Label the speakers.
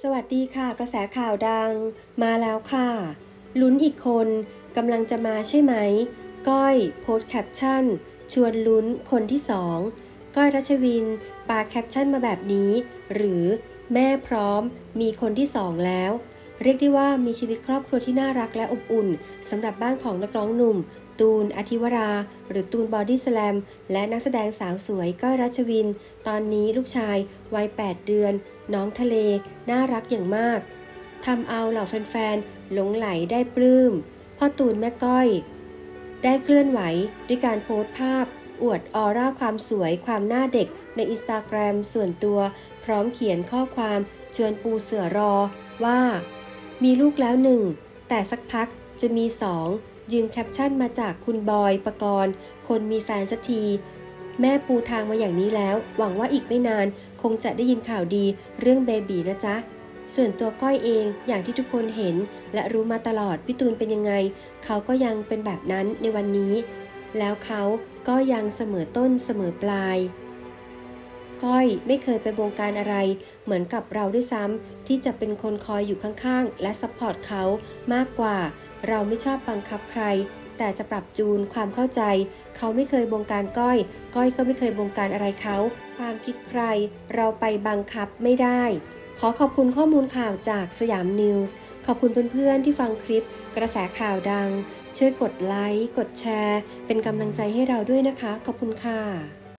Speaker 1: สวัสดีค่ะ กระแสข่าวดัง มาแล้วค่ะ ลุ้นอีกคนกำลังจะมาใช่ไหม ก้อยโพสแคปชั่น ชวนลุ้นคนที่สองก้อยรัชวิน ปาแคปชั่นมาแบบนี้ หรือแม่พร้อมมีคนที่สองแล้ว เรียกได้ว่ามีชีวิตครอบครัวที่น่ารักและอบอุ่นสำหรับบ้านของนักร้องหนุ่ม ตูนอธิวรา หรือตูนบอดี้สแลม และนักแสดงสาวสวยก้อยรัชวิน ตอนนี้ลูกชายวัย 8 เดือน น้องทะเล น่ารักอย่างมากทำเอาเหล่าแฟนๆ หลงไหลได้ปลื้มพ่อตูนแม่ก้อย ได้เคลื่อนไหวด้วยการโพสต์ภาพ อวดออร่าความสวยความหน้าเด็กในอินสตาแกรมส่วนตัว พร้อมเขียนข้อความชวนปูเสือรอว่า มีลูกแล้วหนึ่ง แต่สักพักจะมีสอง ยืมแคปชั่นมาจากคุณบอยปกรณ์ คนมีแฟนสักที แม่ปูทางมาอย่างนี้แล้ว หวังว่าอีกไม่นาน คงจะได้ยินข่าวดีเรื่องเบบีนะจ๊ะส่วนตัวก้อยเองอย่างที่ทุกคนเห็น และรู้มาตลอดพี่ตูนเป็นยังไง เขาก็ยังเป็นแบบนั้นในวันนี้ แล้วเขาก็ยังเสมอต้นเสมอปลาย ก้อยไม่เคยไปบงการอะไร เหมือนกับเราด้วยซ้ำที่จะเป็นคนคอยอยู่ข้างๆ และซัพพอร์ตเขามากกว่า เราไม่ชอบบังคับใคร แต่จะปรับจูนความเข้าใจ เขาไม่เคยบงการก้อย ก้อยก็ไม่เคยบงการอะไรเขา ความคิดใคร เราไปบังคับไม่ได้ ขอขอบคุณข้อมูลข่าวจากสยามนิวส์ขอบคุณเพื่อนๆที่ฟังคลิป กระแสข่าวดัง ช่วยกดไลค์กดแชร์ เป็นกำลังใจให้เราด้วยนะคะ ขอบคุณค่ะ